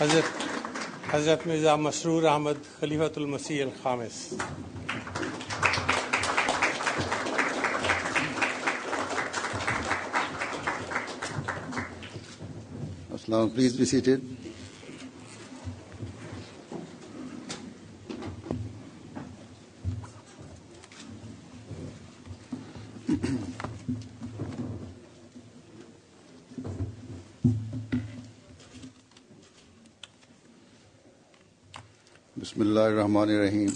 حضرت حضرت مرزا مسرور احمد خلیفۃ المسیح الخامس Now please be seated. Bismillah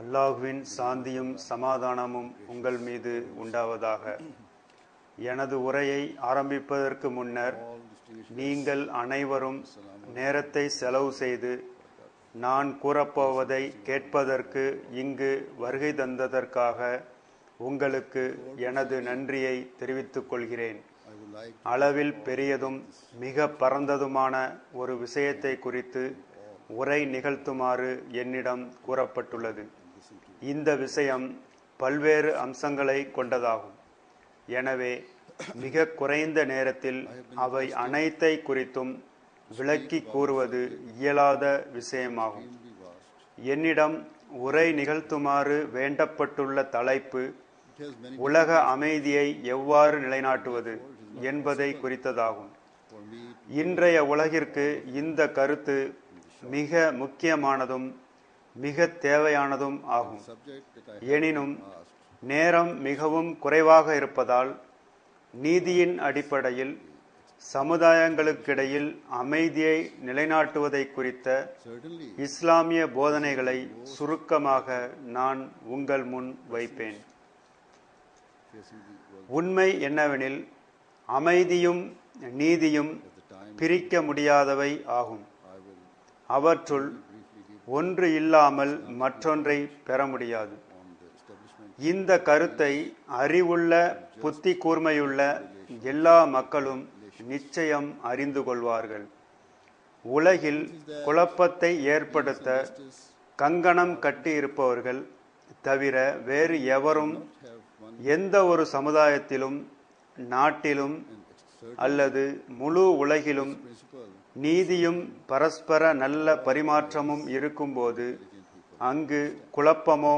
அல்லாஹுவின் சாந்தியும் சமாதானமும் உங்கள் மீது உண்டாவதாக. எனது உரையை ஆரம்பிப்பதற்கு முன்னர் நீங்கள் அனைவரும் நேரத்தை செலவு செய்து நான் கூறப்போவதை கேட்பதற்கு இங்கு வருகை தந்ததற்காக உங்களுக்கு எனது நன்றியை தெரிவித்துக் கொள்கிறேன். அளவில் பெரியதும் மிக பரந்ததுமான ஒரு விஷயத்தை குறித்து உரை நிகழ்த்துமாறு என்னிடம் கூறப்பட்டுள்ளது. இந்த விஷயம் பல்வேறு அம்சங்களை கொண்டதாகும். எனவே மிக குறைந்த நேரத்தில் அவை அனைத்தை குறித்தும் விளக்கி கூறுவது இயலாத விஷயமாகும். என்னிடம் உரை நிகழ்த்துமாறு வேண்டப்பட்டுள்ள தலைப்பு உலக அமைதியை எவ்வாறு நிலைநாட்டுவது என்பதை குறித்ததாகும். இன்றைய உலகிற்கு இந்த கருத்து மிக முக்கியமானதும் மிக தேவையானதும் ஆகும் எனினும் நேரம் மிகவும் குறைவாக இருப்பதால் நீதியின் அடிப்படையில் சமுதாயங்களுக்கிடையில் அமைதியை நிலைநாட்டுவதை குறித்த இஸ்லாமிய போதனைகளை சுருக்கமாக நான் உங்கள் முன் வைப்பேன் உண்மை என்னவெனில் அமைதியும் நீதியும் பிரிக்க முடியாதவை ஆகும் அவற்றுள் ஒன்று இல்லாமல் மற்றொன்றை பெற முடியாது. இந்த கருத்தை அறிவுள்ள புத்தி கூர்மையுள்ள எல்லா மக்களும் நிச்சயம் அறிந்து கொள்வார்கள். உலகில் குழப்பத்தை ஏற்படுத்த கங்கணம் கட்டியிருப்பவர்கள் தவிர வேறு எவரும் எந்த ஒரு சமுதாயத்திலும் நாட்டிலும் அல்லது முழு உலகிலும் நீதியும் பரஸ்பர நல்ல பரிமாற்றமும் இருக்கும்போது அங்கு குழப்பமோ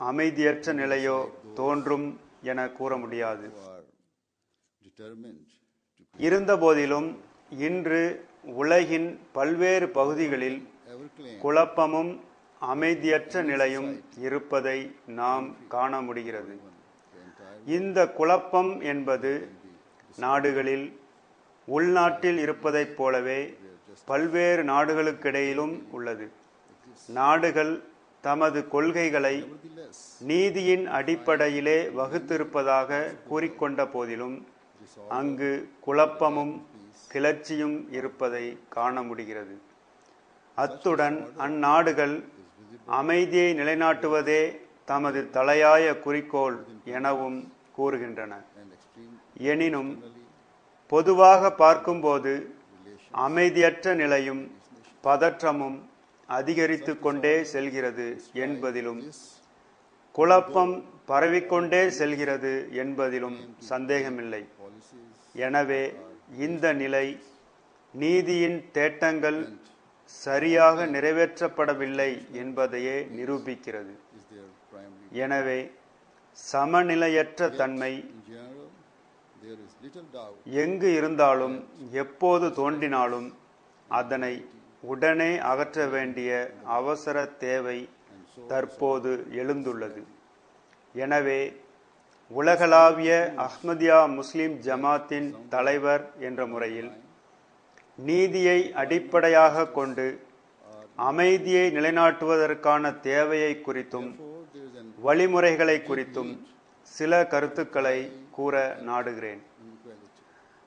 அமைதியற்ற நிலையோ தோன்றும் என கூற முடியாது. இருந்தபோதிலும் இன்று உலகின் பல்வேறு பகுதிகளில் குழப்பமும் அமைதியற்ற நிலையும் இருப்பதை நாம் காண முடிகிறது. இந்த குழப்பம் என்பது நாடுகளில் உள்நாட்டில் இருப்பதைப் போலவே பல்வேறு நாடுகளுக்கிடையிலும் உள்ளது. நாடுகள் தமது கொள்கைகளை நீதியின் அடிப்படையிலே வகுத்திருப்பதாக கூறிக்கொண்ட போதிலும் அங்கு குழப்பமும் கிளர்ச்சியும் இருப்பதை காண முடிகிறது. அத்துடன் அந்நாடுகள் அமைதியை நிலைநாட்டுவதே தமது தலையாய குறிக்கோள் எனவும் கூறுகின்றன. எனினும் பொதுவாக பார்க்கும்போது அமைதியற்ற நிலையும் பதற்றமும் அதிகரித்து கொண்டே செல்கிறது என்பதிலும் குழப்பம் பரவிக்கொண்டே செல்கிறது என்பதிலும் சந்தேகமில்லை. எனவே இந்த நிலை நீதியின் தேட்டங்கள் சரியாக நிறைவேற்றப்படவில்லை என்பதையே நிரூபிக்கிறது. எனவே சமநிலையற்ற தன்மை எங்கு இருந்தாலும் எப்போது தோன்றினாலும் அதனை உடனே அகற்ற வேண்டிய அவசர தேவை தற்போது எழுந்துள்ளது. எனவே உலகளாவிய அஹ்மதியா முஸ்லிம் ஜமாத்தின் தலைவர் என்ற முறையில் நீதியை அடிப்படையாக கொண்டு அமைதியை நிலைநாட்டுவதற்கான தேவையை குறித்தும் வழிமுறைகளை குறித்தும் சில கருத்துக்களை கூற நாடுகிறேன்.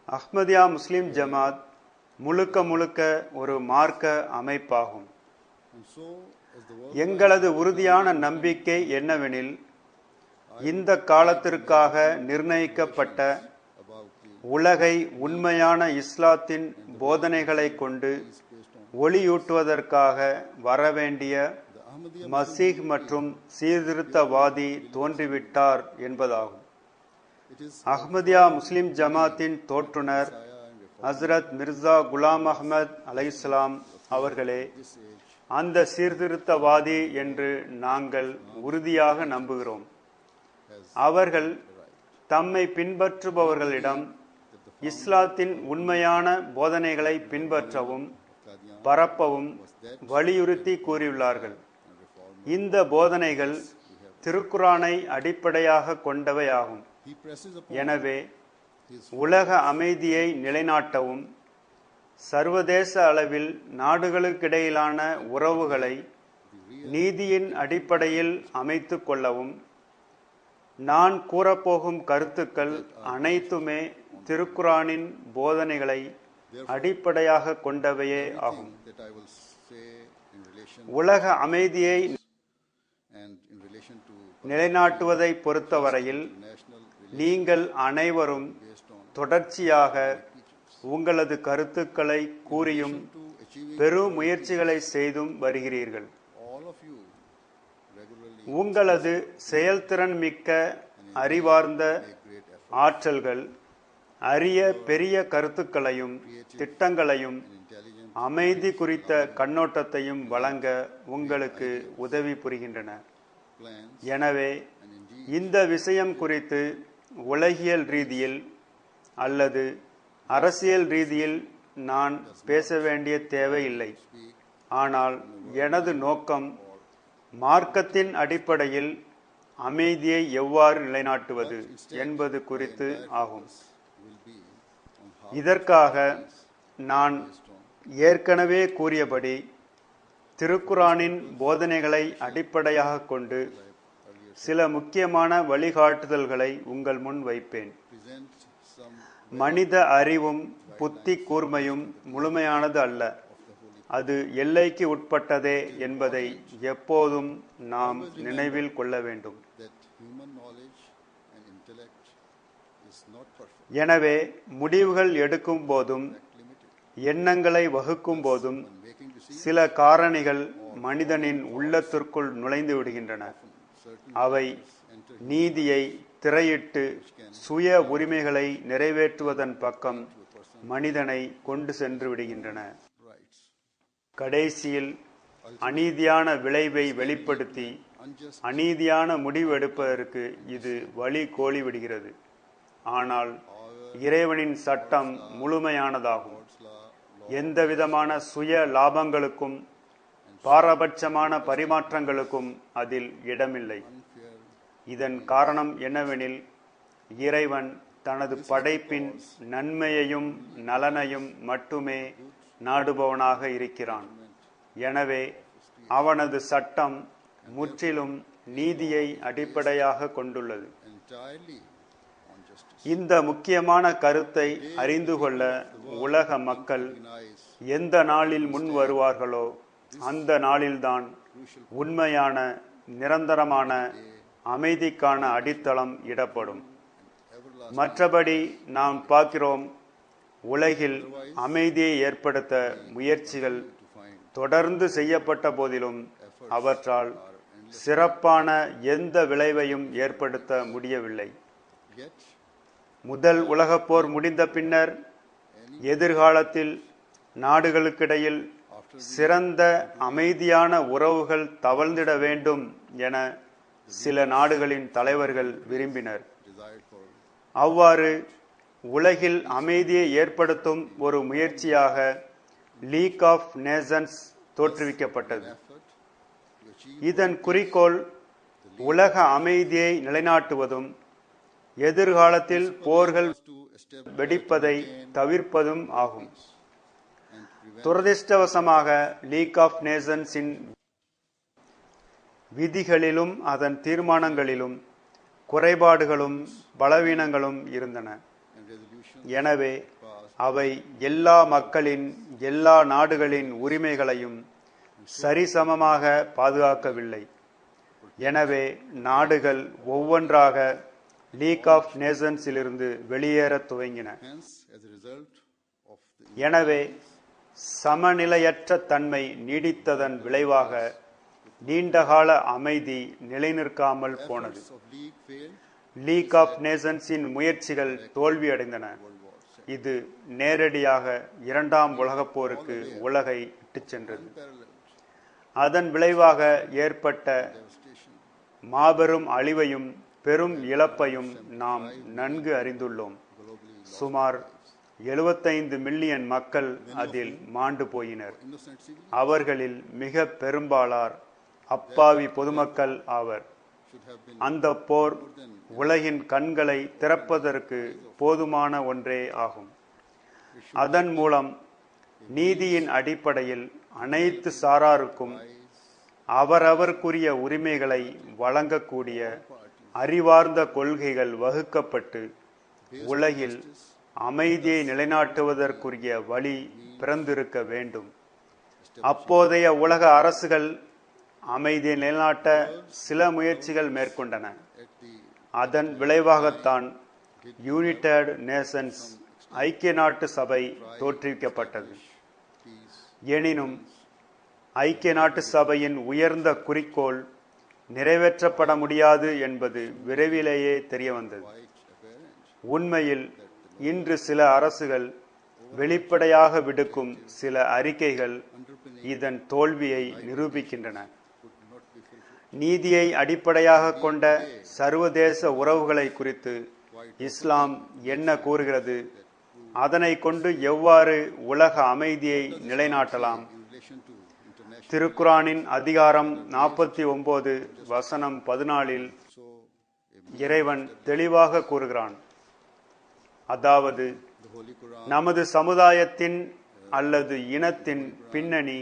அஹ்மதியா முஸ்லிம் ஜமாத் முழுக்க முழுக்க ஒரு மார்க்க அமைப்பாகும். எங்களது உறுதியான நம்பிக்கை என்னவெனில் இந்த காலத்திற்காக நிர்ணயிக்கப்பட்ட உலகை உண்மையான இஸ்லாத்தின் போதனைகளை கொண்டு ஒளியூட்டுவதற்காக வரவேண்டிய மசீஹ் மற்றும் சீர்திருத்தவாதி தோன்றிவிட்டார் என்பதாகும். அஹ்மதியா முஸ்லிம் ஜமாத்தின் தோற்றுனர் ஹசரத் மிர்சா குலாம் அஹமத் அலைஹிஸ்ஸலாம் அவர்களே அந்த சீர்திருத்தவாதி என்று நாங்கள் உறுதியாக நம்புகிறோம். அவர்கள் தம்மை பின்பற்றுபவர்களிடம் இஸ்லாத்தின் உண்மையான போதனைகளை பின்பற்றவும் பரப்பவும் வலியுறுத்தி கூறியுள்ளார்கள். இந்த போதனைகள் திருக்குரானை அடிப்படையாக presses upon எனவே உலக அமைதியை நிலைநாட்டவும் சர்வதேச அளவில் நாடுகளுக்கிடையிலான உறவுகளை நீதியின் அடிப்படையில் அமைத்துக் கொள்ளவும் நான் கூறப்போகும் கருத்துக்கள் அனைத்துமே திருக்குரானின் போதனைகளை அடிப்படையாக கொண்டவையே ஆகும். உலக அமைதியை நிலைநாட்டுவதை பொறுத்தவரையில் நீங்கள் அனைவரும் தொடர்ச்சியாக உங்களது கருத்துக்களை கூறியும் பெரும் முயற்சிகளை செய்தும் வருகிறீர்கள். உங்களது செயல்திறன் மிக்க அறிவார்ந்த ஆற்றல்கள் அரிய பெரிய கருத்துக்களையும் திட்டங்களையும் அமைதி குறித்த கண்ணோட்டத்தையும் வழங்க உங்களுக்கு உதவி புரிகின்றன. எனவே இந்த விஷயம் குறித்து உலகியல் ரீதியில் அல்லது அரசியல் ரீதியில் நான் பேச வேண்டிய தேவையில்லை. ஆனால் எனது நோக்கம் மார்க்கத்தின் அடிப்படையில் அமைதியை எவ்வாறு நிலைநாட்டுவது என்பது குறித்து ஆகும். இதற்காக நான் ஏற்கனவே கூறியபடி திருக்குரானின் போதனைகளை அடிப்படையாக கொண்டு சில முக்கியமான வழிகாட்டுதல்களை உங்கள் முன் வைப்பேன். மனித அறிவும் புத்தி கூர்மையும் முழுமையானது அல்ல. அது எல்லைக்கு உட்பட்டதே என்பதை எப்போதும் நாம் நினைவில் கொள்ள வேண்டும். எனவே முடிவுகள் எடுக்கும் போதும் எண்ணங்களை வகுக்கும் போதும் சில காரணிகள் மனிதனின் உள்ளத்திற்குள் நுழைந்து விடுகின்றன. அவை நீதியை திரையிட்டு சுய உரிமைகளை நிறைவேற்றுவதன் பக்கம் மனிதனை கொண்டு சென்று விடுகின்றன. கடைசியில் அநீதியான விளைவை வெளிப்படுத்தி அநீதியான முடிவு எடுப்பதற்கு இது வழி கோலிவிடுகிறது. ஆனால் இறைவனின் சட்டம் முழுமையானதாகும். எந்த விதமான சுய லாபங்களுக்கும் பாரபட்சமான பரிமாற்றங்களுக்கும் அதில் இடமில்லை இதன் காரணம் என்னவெனில் இறைவன் தனது படைப்பின் நன்மையையும் நலனையும் மட்டுமே நாடுபவனாக இருக்கிறான் எனவே அவனது சட்டம் முற்றிலும் நீதியை அடிப்படையாக கொண்டுள்ளது. இந்த முக்கியமான கருத்தை அறிந்து கொள்ள உலக மக்கள் எந்த நாளில் முன் வருவார்களோ அந்த நாளில்தான் உண்மையான நிரந்தரமான அமைதிக்கான அடித்தளம் இடப்படும். மற்றபடி நாம் பார்க்கிறோம் உலகில் அமைதியை ஏற்படுத்த முயற்சிகள் தொடர்ந்து செய்யப்பட்ட போதிலும் அவற்றால் சிறப்பான எந்த விளைவையும் ஏற்படுத்த முடியவில்லை. முதல் உலகப் போர் முடிந்த பின்னர் எதிர்காலத்தில் நாடுகளுக்கிடையில் சிறந்த அமைதியான உறவுகள் தவழ்ந்திட வேண்டும் என சில நாடுகளின் தலைவர்கள் விரும்பினர். அவ்வாறு உலகில் அமைதியை ஏற்படுத்தும் ஒரு முயற்சியாக லீக் ஆஃப் நேஷன்ஸ் தோற்றுவிக்கப்பட்டது. இதன் குறிக்கோள் உலக அமைதியை நிலைநாட்டுவதும் எதிர்காலத்தில் போர்கள் வெடிப்பதை தவிர்ப்பதும் ஆகும். துரதிருஷ்டவசமாக துரதிர்ஷ்டவசமாக லீக் ஆஃப் நேஷன்ஸின் விதிகளிலும் அதன் தீர்மானங்களிலும் குறைபாடுகளும் பலவீனங்களும் இருந்தன. எனவே அவை எல்லா மக்களின் எல்லா நாடுகளின் உரிமைகளையும் சரிசமமாக பாதுகாக்கவில்லை. எனவே நாடுகள் ஒவ்வொன்றாக லீக் ஆஃப் நேஷன்ஸிலிருந்து வெளியேறத் துவங்கின எனவே சமநிலையற்ற தன்மை நீடித்ததன் விளைவாக நீண்டகால அமைதி நிலைநிற்காமல் போனது லீக் ஆஃப் நேஷன்ஸின் முயற்சிகள் தோல்வியடைந்தன. இது நேரடியாக இரண்டாம் உலகப் போருக்கு உலகை இட்டுச் சென்றது அதன் விளைவாக ஏற்பட்ட. மாபெரும் அழிவையும் பெரும் இழப்பையும் நாம் நன்கு அறிந்துள்ளோம். சுமார் 75 மில்லியன் மக்கள் அதில் மாண்டு போயினர். அவர்களில் மிக பெரும்பாலார் அப்பாவி பொதுமக்கள் ஆவர். அந்த போர் உலகின் கண்களை திறப்பதற்கு போதுமான ஒன்றே ஆகும். அதன் மூலம் நீதியின் அடிப்படையில் அனைத்து சாராருக்கும் அவரவருக்குரிய உரிமைகளை வழங்கக்கூடிய அறிவார்ந்த கொள்கைகள் வகுக்கப்பட்டு உலகில் அமைதியை நிலைநாட்டுவதற்குரிய வழி பிறந்திருக்க வேண்டும். அப்போதைய உலக அரசுகள் அமைதியை நிலைநாட்ட சில முயற்சிகள் மேற்கொண்டன. அதன் விளைவாகத்தான் யுனைடெட் நேஷன்ஸ் ஐக்கிய நாட்டு சபை தோற்றுவிக்கப்பட்டது. எனினும் ஐக்கிய நாட்டு சபையின் உயர்ந்த குறிக்கோள் நிறைவேற்றப்பட முடியாது என்பது விரைவிலேயே தெரிய வந்தது. உண்மையில் இன்று சில அரசுகள் வெளிப்படையாக விடுக்கும் சில அறிக்கைகள் இதன் தோல்வியை நிரூபிக்கின்றன. நீதியை அடிப்படையாக கொண்ட சர்வதேச உறவுகளை குறித்து இஸ்லாம் என்ன கூறுகிறது? அதனை கொண்டு எவ்வாறு உலக அமைதியை நிலைநாட்டலாம்? திருக்குரானின் அதிகாரம் நாற்பத்தி ஒன்பது வசனம் பதினாலில் இறைவன் தெளிவாக கூறுகிறான். அதாவது நமது சமுதாயத்தின் அல்லது இனத்தின் பின்னணி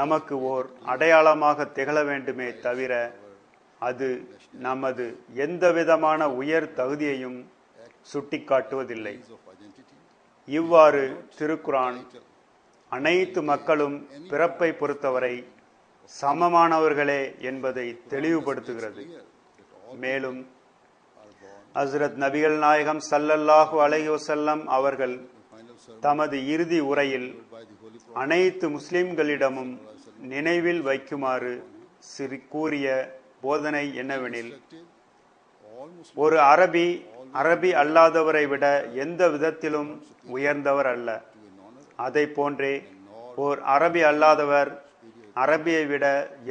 நமக்கு ஓர் அடையாளமாக திகழ வேண்டுமே தவிர அது நமது எந்தவிதமான உயர் தகுதியையும் சுட்டிக்காட்டுவதில்லை. இவ்வாறு திருக்குரான் அனைத்து மக்களும் பிறப்பை பொறுத்தவரை சமமானவர்களே என்பதை தெளிவுபடுத்துகிறது. மேலும் ஹசரத் நபிகள் நாயகம் சல்லல்லாஹு அலைஹி அவர்கள் தமது இறுதி உரையில் அனைத்து முஸ்லிம்களிடமும் நினைவில் வைக்குமாறு சிறு கூறிய போதனை என்னவெனில் ஒரு அரபி அரபி அல்லாதவரை விட எந்த விதத்திலும் உயர்ந்தவர் அல்ல. அதை போன்றே ஓர் அரபி அல்லாதவர் அரபியை விட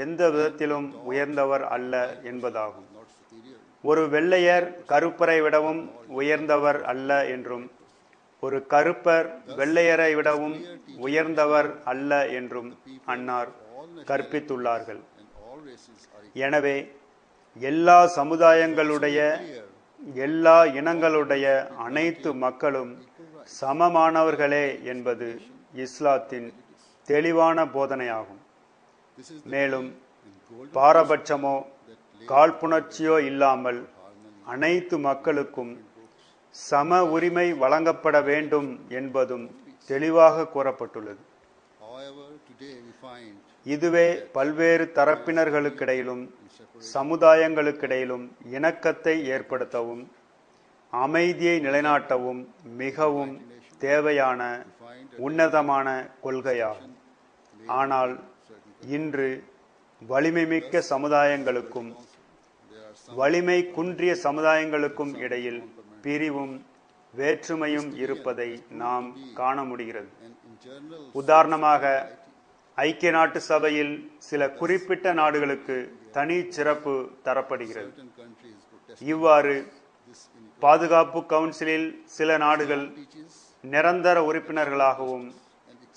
எந்த விதத்திலும் உயர்ந்தவர் அல்ல என்பதாகும். ஒரு வெள்ளையர் கருப்பரை விடவும் உயர்ந்தவர் அல்ல என்றும் ஒரு கருப்பர் வெள்ளையரை விடவும் உயர்ந்தவர் அல்ல என்றும் அன்னார் கற்பித்துள்ளார்கள். எனவே எல்லா சமுதாயங்களுடைய எல்லா இனங்களுடைய அனைத்து மக்களும் சமமானவர்களே என்பது இஸ்லாத்தின் தெளிவான போதனையாகும். மேலும் பாரபட்சமோ காழ்ப்புணர்ச்சியோ இல்லாமல் அனைத்து மக்களுக்கும் சம உரிமை வழங்கப்பட வேண்டும் என்பதும் தெளிவாக கூறப்பட்டுள்ளது. இதுவே பல்வேறு தரப்பினர்களுக்கிடையிலும் சமுதாயங்களுக்கிடையிலும் இணக்கத்தை ஏற்படுத்தவும் அமைதியை நிலைநாட்டவும் மிகவும் தேவையான உன்னதமான கொள்கையாகும். ஆனால் இன்று வலிமைமிக்க சமுதாயங்களுக்கும் வலிமை குன்றிய சமுதாயங்களுக்கும் இடையில் பிரிவும் வேற்றுமையும் இருப்பதை நாம் காண முடிகிறது. உதாரணமாக ஐக்கிய நாட்டு சபையில் சில குறிப்பிட்ட நாடுகளுக்கு தனி சிறப்பு தரப்படுகிறது. இவ்வாறு பாதுகாப்பு கவுன்சிலில் சில நாடுகள் நிரந்தர உறுப்பினர்களாகவும்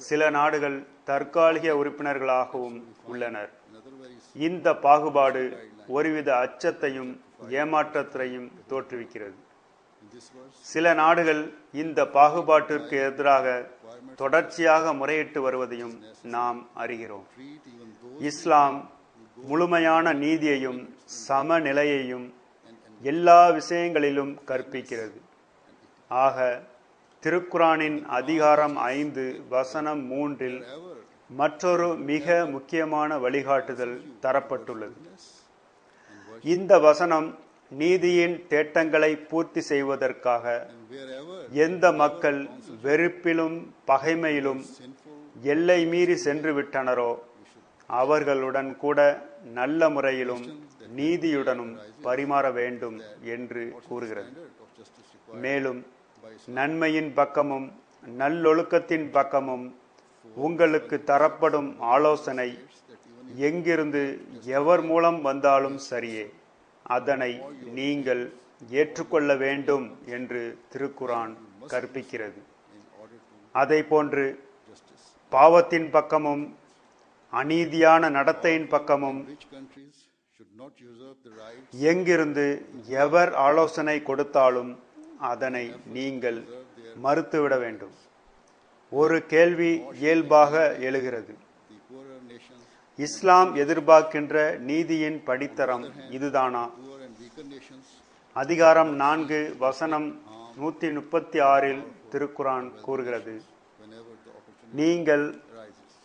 சில நாடுகள் தற்காலிக உறுப்பினர்களாகவும் உள்ளனர். இந்த பாகுபாடு ஒருவித அச்சத்தையும் ஏமாற்றத்தையும் தோற்றுவிக்கிறது. சில நாடுகள் இந்த பாகுபாட்டிற்கு எதிராக தொடர்ச்சியாக முறையிட்டு வருவதையும் நாம் அறிகிறோம். இஸ்லாம் முழுமையான நீதியையும் சமநிலையையும் எல்லா விஷயங்களிலும் கற்பிக்கிறது. ஆக திருக்குரானின் அதிகாரம் ஐந்து வசனம் மூன்றில் மற்றொரு மிக முக்கியமான வழிகாட்டுதல் தரப்பட்டுள்ளது. இந்த வசனம் நீதியின் தேட்டங்களை பூர்த்தி செய்வதற்காக எந்த மக்கள் வெறுப்பிலும் பகைமையிலும் எல்லை மீறி சென்று விட்டனரோ அவர்களுடன் கூட நல்ல முறையிலும் நீதியுடனும் பரிமாற வேண்டும் என்று கூறுகிறது. மேலும் நன்மையின் பக்கமும் நல்லொழுக்கத்தின் பக்கமும் உங்களுக்கு தரப்படும் ஆலோசனை எங்கிருந்து எவர் மூலம் வந்தாலும் சரியே அதனை நீங்கள் ஏற்றுக்கொள்ள வேண்டும் என்று திருக்குரான் கற்பிக்கிறது. அதை போன்று பாவத்தின் பக்கமும் அநீதியான நடத்தையின் பக்கமும் எங்கிருந்து எவர் ஆலோசனை கொடுத்தாலும் அதனை நீங்கள் மறுத்துவிட வேண்டும். ஒரு கேள்வி இயல்பாக எழுகிறது. இஸ்லாம் எதிர்பார்க்கின்ற நீதியின் படித்தரம் இதுதானா? அதிகாரம் நான்கு வசனம் நூத்தி முப்பத்தி ஆறில் திருக்குரான் கூறுகிறது. நீங்கள்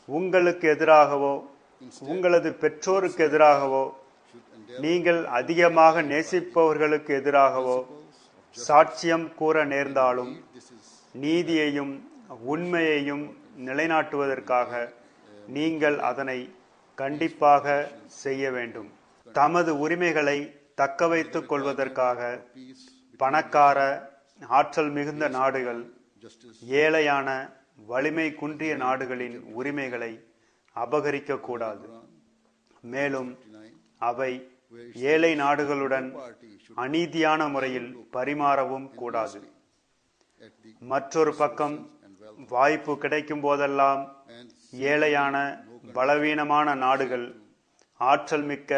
உங்களுக்கு எதிராகவோ உங்களது பெற்றோருக்கு எதிராகவோ நீங்கள் அதிகமாக நேசிப்பவர்களுக்கு எதிராகவோ சாட்சியம் கூற நேர்ந்தாலும் நீதியையும் உண்மையையும் நிலைநாட்டுவதற்காக நீங்கள் அதனை கண்டிப்பாக செய்ய வேண்டும். தமது உரிமைகளை தக்க வைத்துக் கொள்வதற்காக பணக்கார ஆற்றல் மிகுந்த நாடுகள் ஏழையான வலிமை குன்றிய நாடுகளின் உரிமைகளை அபகரிக்கக்கூடாது. மேலும் அவை ஏழை நாடுகளுடன் அநீதியான முறையில் பரிமாறவும் கூடாது. மற்றொரு பக்கம் வாய்ப்பு கிடைக்கும் போதெல்லாம் ஏழையான பலவீனமான நாடுகள் ஆற்றல் மிக்க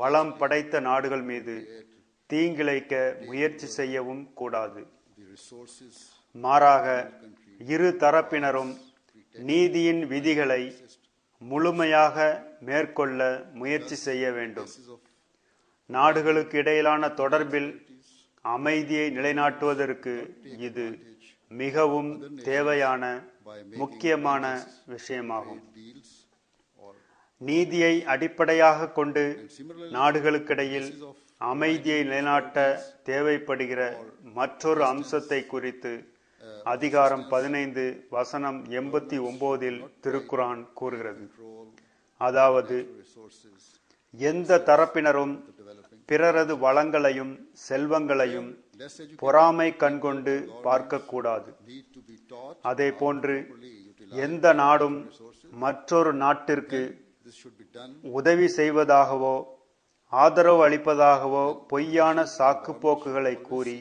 வளம் படைத்த நாடுகள் மீது தீங்கிழைக்க முயற்சி செய்யவும் கூடாது. மாறாக இரு தரப்பினரும் நீதியின் விதிகளை முழுமையாக மேற்கொள்ள முயற்சி செய்ய வேண்டும். நாடுகளுக்கு இடையிலான தொடர்பில் அமைதியை நிலைநாட்டுவதற்கு இது மிகவும் தேவையான முக்கியமான விஷயமாகும். நீதியை அடிப்படையாக கொண்டு நாடுகளுக்கிடையில் அமைதியை நிலைநாட்ட தேவைப்படுகிற மற்றொரு அம்சத்தை குறித்து அதிகாரம் பதினைந்து வசனம் எண்பத்தி ஒன்பதில் திருக்குரான் கூறுகிறது. அதாவது எந்த தரப்பினரும் பிறரது வளங்களையும் செல்வங்களையும் பொறாமை கண்கொண்டு பார்க்கக்கூடாது. அதே போன்று எந்த நாடும் மற்றொரு நாட்டிற்கு உதவி செய்வதாகவோ ஆதரவு அளிப்பதாகவோ பொய்யான சாக்கு போக்குகளை கூறி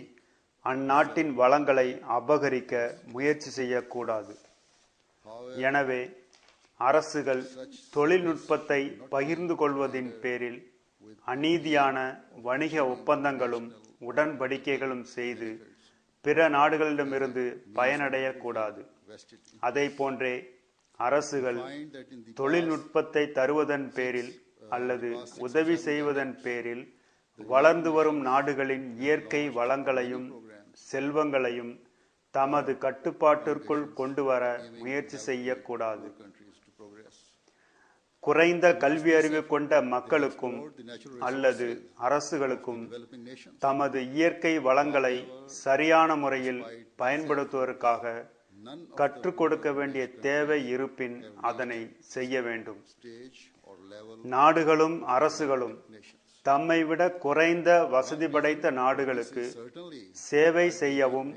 அந்நாட்டின் வளங்களை அபகரிக்க முயற்சி செய்யக்கூடாது. எனவே அரசுகள் தொழில்நுட்பத்தை பகிர்ந்து கொள்வதின் பேரில் அநீதியான வணிக ஒப்பந்தங்களும் உடன்படிக்கைகளும் செய்து பிற நாடுகளிடமிருந்து பயனடையக்கூடாது. அதை போன்றே அரசுகள் தொழில்நுட்பத்தை தருவதன் பேரில் அல்லது உதவி செய்வதன் பேரில் வளர்ந்து வரும் நாடுகளின் இயற்கை வளங்களையும் செல்வங்களையும் தமது கட்டுப்பாட்டிற்குள் கொண்டு வர முயற்சி செய்யக்கூடாது. குறைந்த கல்வி அறிவு கொண்ட மக்களுக்கும் அல்லது அரசுகளுக்கும் தமது இயற்கை வளங்களை சரியான முறையில் பயன்படுத்துவதற்காக கற்றுக் கொடுக்க வேண்டிய தேவை இருப்பின் அதனை செய்ய வேண்டும். நாடுகளும் அரசுகளும் தம்மை விட குறைந்த வசதி படைத்த நாடுகளுக்கு சேவை செய்யவும்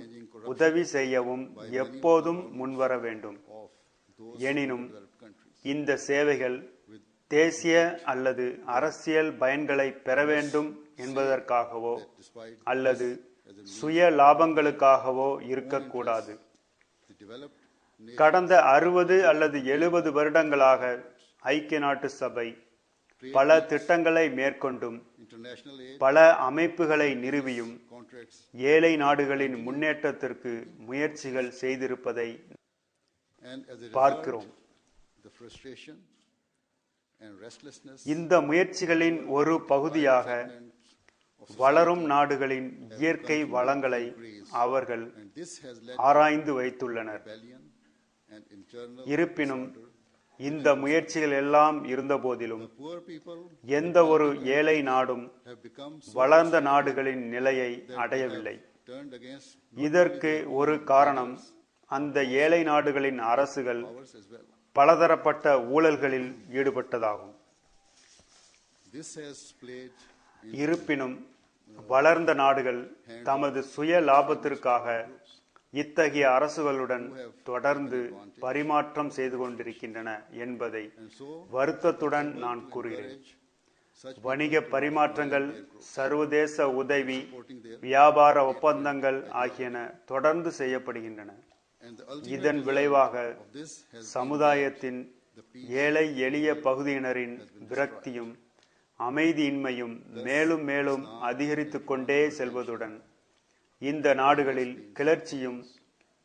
உதவி செய்யவும் எப்போதும் முன்வர வேண்டும். எனினும் இந்த சேவைகள் தேசிய அல்லது அரசியல் பயன்களை பெற வேண்டும் என்பதற்காகவோ அல்லது சுய லாபங்களுக்காகவோ இருக்கக்கூடாது. கடந்த அறுபது அல்லது எழுபது வருடங்களாக ஐக்கிய நாட்டு சபை பல திட்டங்களை மேற்கொண்டும் பல அமைப்புகளை நிறுவியும் ஏழை நாடுகளின் முன்னேற்றத்திற்கு முயற்சிகள் செய்திருப்பதை பார்க்கிறோம். இந்த முயற்சிகளின் ஒரு பகுதியாக வளரும் நாடுகளின் இயற்கை வளங்களை அவர்கள் ஆராய்ந்து வைத்துள்ளனர். இருப்பினும் இந்த முயற்சிகள் எல்லாம் poor people எந்த ஒரு ஏழை நாடும் வளர்ந்த நாடுகளின் நிலையை அடையவில்லை. இதற்கு ஒரு காரணம் அந்த ஏழை நாடுகளின் அரசுகள் பலதரப்பட்ட ஊழல்களில் ஈடுபட்டதாகும். இருப்பினும் வளர்ந்த நாடுகள் தமது சுய லாபத்திற்காக இத்தகைய அரசுகளுடன் தொடர்ந்து பரிமாற்றம் செய்து கொண்டிருக்கின்றன என்பதை வருத்தத்துடன் நான் கூறுகிறேன். வணிக பரிமாற்றங்கள் சர்வதேச உதவி வியாபார ஒப்பந்தங்கள் ஆகியன தொடர்ந்து செய்யப்படுகின்றன. இதன் விளைவாக சமுதாயத்தின் ஏழை எளிய பகுதியினரின் விரக்தியும் அமைதியின்மையும் மேலும் மேலும் அதிகரித்துக் கொண்டே செல்வதுடன் இந்த நாடுகளில் கிளர்ச்சியும்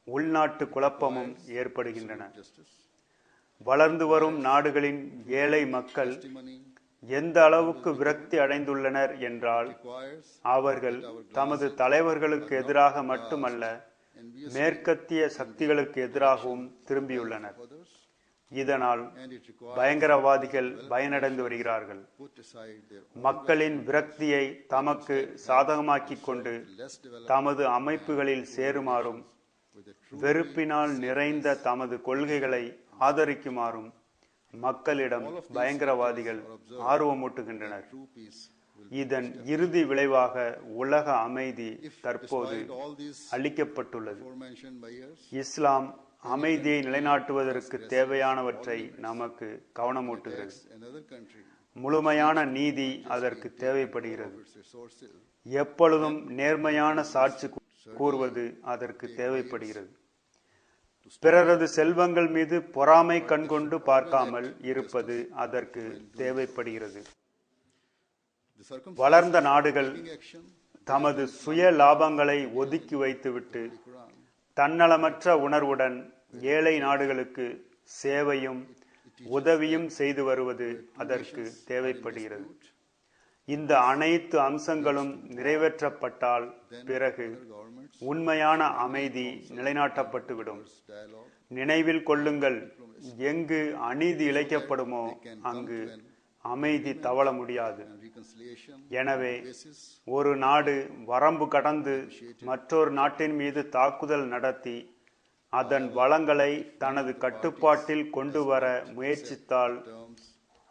உள்நாட்டு குழப்பமும் ஏற்படுகின்றன. வளர்ந்து வரும் நாடுகளின் ஏழை மக்கள் எந்த அளவுக்கு விரக்தி அடைந்துள்ளனர் என்றால் அவர்கள் தமது தலைவர்களுக்கு எதிராக மட்டுமல்ல மேற்கத்திய சக்திகளுக்கு எதிராகவும் திரும்பியுள்ளனர். இதனால் பயங்கரவாதிகள் பயனடைந்து வருகிறார்கள். மக்களின் விரக்தியை தமக்கு சாதகமாக்கிக் கொண்டு தமது அமைப்புகளில் சேருமாறும் வெறுப்பினால் நிறைந்த தமது கொள்கைகளை ஆதரிக்குமாறும் மக்களிடம் பயங்கரவாதிகள் ஆர்வமூட்டுகின்றனர். இதன் இறுதி விளைவாக உலக அமைதி தற்போது அளிக்கப்பட்டுள்ளது. இஸ்லாம் அமைதியை நிலைநாட்டுவதற்கு தேவையானவற்றை நமக்கு கவனமூட்டுகிறது. முழுமையான நீதி அதற்கு தேவைப்படுகிறது. எப்பொழுதும் நேர்மையான சாட்சி கூறுவது அதற்கு தேவைப்படுகிறது. பிறரது செல்வங்கள் மீது பொறாமை கண்கொண்டு பார்க்காமல் இருப்பது அதற்கு தேவைப்படுகிறது. வளர்ந்த நாடுகள் தமது சுய லாபங்களை ஒதுக்கி வைத்துவிட்டு தன்னலமற்ற உணர்வுடன் ஏழை நாடுகளுக்கு சேவையும் உதவியும் செய்து வருவது அதற்கு தேவைப்படுகிறது. இந்த அனைத்து அம்சங்களும் நிறைவேற்றப்பட்டால் பிறகு உண்மையான அமைதி நிலைநாட்டப்பட்டுவிடும். நினைவில் கொள்ளுங்கள் எங்கு அநீதி இழைக்கப்படுமோ அங்கு அமைதி தவள முடியாது. எனவே ஒரு நாடு வரம்பு கடந்து மற்றொரு நாட்டின் மீது தாக்குதல் நடத்தி அதன் வளங்களை தனது கட்டுப்பாட்டில் கொண்டு வர முயற்சித்தால்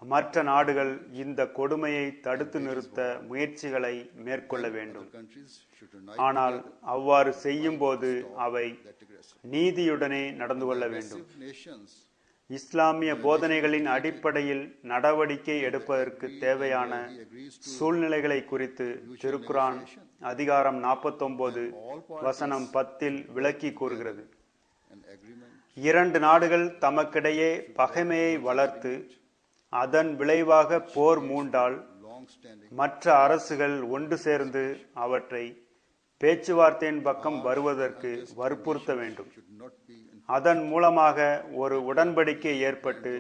மற்ற நாடுகள் இந்த கொடுமையை தடுத்து நிறுத்த முயற்சிகளை மேற்கொள்ள வேண்டும். ஆனால் அவ்வாறு செய்யும்போது அவை நீதியுடனே நடந்து கொள்ள வேண்டும். இஸ்லாமிய போதனைகளின் அடிப்படையில் நடவடிக்கை எடுப்பதற்கு தேவையான சூழ்நிலைகளை குறித்து திருக்குரான் அதிகாரம் நாற்பத்தொன்பது வசனம் பத்தில் விளக்கி கூறுகிறது. இரண்டு நாடுகள் தமக்கிடையே பகைமையை வளர்த்து அதன் விளைவாக போர் மூண்டால் மற்ற அரசுகள் ஒன்று சேர்ந்து அவற்றை பேச்சுவார்த்தையின் பக்கம் வருவதற்கு வற்புறுத்த வேண்டும். அதன் மூலமாக ஒரு உடன்படிக்கை ஏற்பட்டு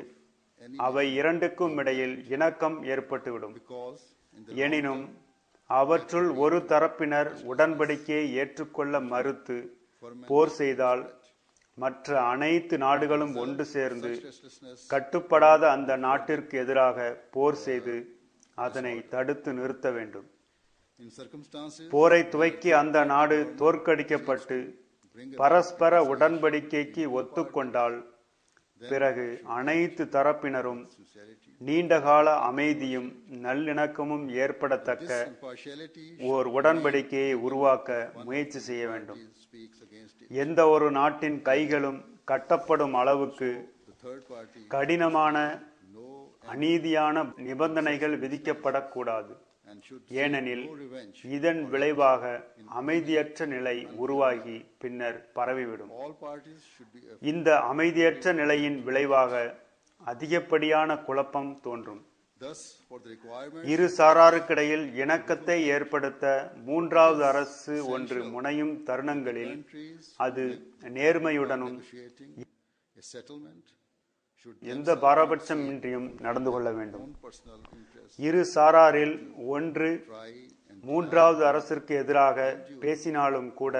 அவை இரண்டுக்கும் இடையில் இணக்கம் ஏற்பட்டுவிடும். எனினும் அவற்றுள் ஒரு தரப்பினர் உடன்படிக்கையை ஏற்றுக்கொள்ள மறுத்து போர் செய்தால் மற்ற அனைத்து நாடுகளும் ஒன்று சேர்ந்து கட்டுப்படாத அந்த நாட்டிற்கு எதிராக போர் செய்து அதனை தடுத்து நிறுத்த வேண்டும். போரை துவக்கி அந்த நாடு தோற்கடிக்கப்பட்டு பரஸ்பர உடன்படிக்கைக்கு ஒத்துக்கொண்டால் பிறகு அனைத்து தரப்பினரும் நீண்டகால அமைதியும் நல்லிணக்கமும் ஏற்படத்தக்க ஓர் உடன்படிக்கையை உருவாக்க முயற்சி செய்ய வேண்டும். எந்த ஒரு நாட்டின் கைகளும் கட்டப்படும் அளவுக்கு கடினமான அநீதியான நிபந்தனைகள் விதிக்கப்படக்கூடாது. ஏனெனில் இதன் விளைவாக அமைதியற்ற நிலை உருவாகி பின்னர் பரவிவிடும். இந்த அமைதியற்ற நிலையின் விளைவாக அதிகப்படியான குழப்பம் தோன்றும். இரு சாராருக்கிடையில் இணக்கத்தை ஏற்படுத்த மூன்றாவது அரசு ஒன்று முனையும் தருணங்களில் அது நேர்மையுடனும் எந்த பாரபட்சமின்றியும் நடந்து கொள்ள வேண்டும். இரு சாராரில் ஒன்று மூன்றாவது அரசிற்கு எதிராக பேசினாலும் கூட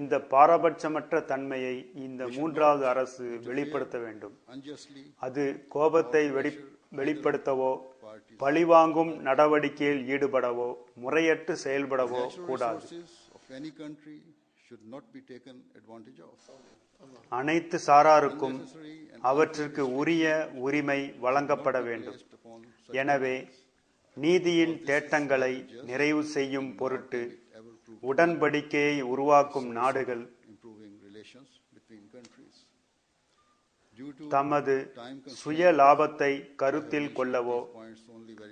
இந்த பாரபட்சமற்ற தன்மையை இந்த மூன்றாவது அரசு வெளிப்படுத்த வேண்டும். அது கோபத்தை வெடி வெளிப்படுத்தவோ பழிவாங்கும் நடவடிக்கையில் ஈடுபடவோ முறையற்று செயல்படவோ கூடாது. அனைத்து சாராருக்கும் அவற்றிற்கு உரிய உரிமை வழங்கப்பட வேண்டும். எனவே நீதியின் தேட்டங்களை நிறைவு செய்யும் பொருட்டு உடன்படிக்கையை உருவாக்கும் நாடுகள் தமது சுய லாபத்தை கருத்தில் கொள்ளவோ?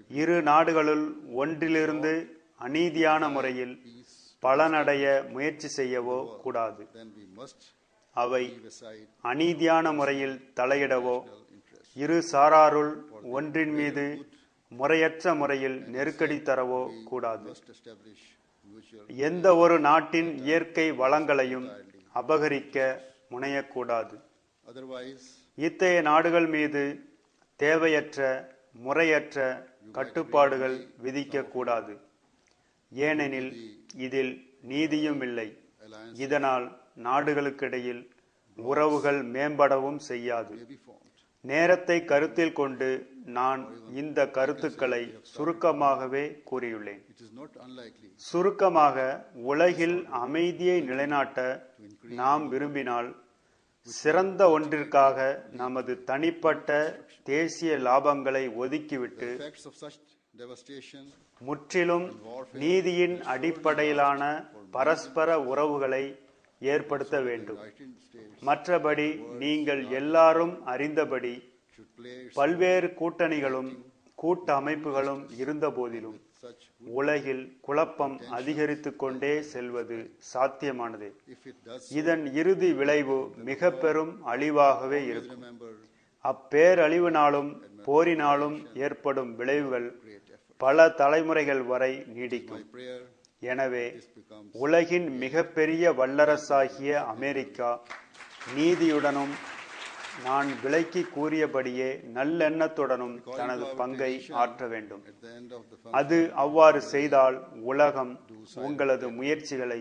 இரு நாடுகளுள் ஒன்றிலிருந்து அநீதியான முறையில் பலனடைய முயற்சி செய்யவோ கூடாது. அவை அநீதியான முறையில் தலையிடவோ? இரு சாராருள் ஒன்றின் மீது முறையற்ற முறையில் நெருக்கடி தரவோ கூடாது. எந்த ஒரு நாட்டின் இயற்கை வளங்களையும் அபகரிக்க முனையக்கூடாது. இத்தகைய நாடுகள் மீது தேவையற்ற முறையற்ற கட்டுப்பாடுகள் விதிக்கக்கூடாது. ஏனெனில் இதில் நீதியும் இல்லை. இதனால் நாடுகளுக்கிடையில் உறவுகள் மேம்படவும் செய்யாது. நேரத்தை கருத்தில் கொண்டு நான் இந்த கருத்துக்களை சுருக்கமாகவே கூறியுள்ளேன். சுருக்கமாக உலகில் அமைதியை நிலைநாட்ட நாம் விரும்பினால் சிறந்த ஒன்றிற்காக நமது தனிப்பட்ட தேசிய லாபங்களை ஒதுக்கிவிட்டு முற்றிலும் நீதியின் அடிப்படையிலான பரஸ்பர உறவுகளை ஏற்படுத்த வேண்டும். மற்றபடி நீங்கள் எல்லாரும் அறிந்தபடி பல்வேறு கூட்டணிகளும் கூட்டமைப்புகளும் இருந்த போதிலும் உலகில் குழப்பம் அதிகரித்து கொண்டே செல்வது சாத்தியமானதே. இதன் இறுதி விளைவு மிக பெரும் அழிவாகவே இருக்கும். அப்பேரழிவினாலும் போரினாலும் ஏற்படும் விளைவுகள் பல தலைமுறைகள் வரை நீடிக்கும். எனவே உலகின் மிகப்பெரிய வல்லரசாகிய அமெரிக்கா நீதியுடனும் நான் விலைக்கு கூறியபடியே நல்லெண்ணத்துடனும் தனது பங்கை ஆற்ற வேண்டும். அது அவ்வாறு செய்தால் உலகம் உங்களது முயற்சிகளை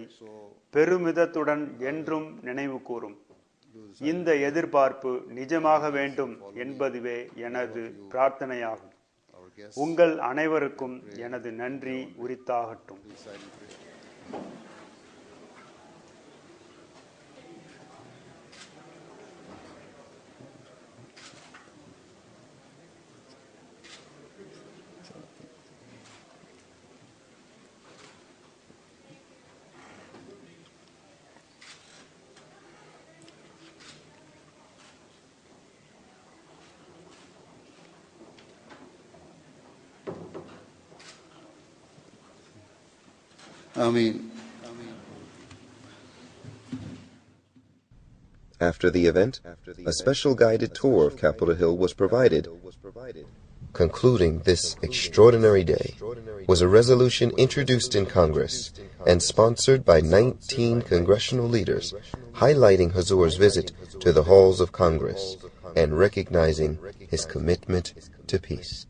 பெருமிதத்துடன் என்றும் நினைவு கூறும். இந்த எதிர்பார்ப்பு நிஜமாக வேண்டும் என்பதுவே எனது பிரார்த்தனையாகும். உங்கள் அனைவருக்கும் எனது நன்றி உரித்தாகட்டும். Ameen. After the event, a special guided tour of Capitol Hill was provided. Concluding this extraordinary day was a resolution introduced in Congress and sponsored by 19 congressional leaders, highlighting Hazur's visit to the halls of Congress and recognizing his commitment to peace.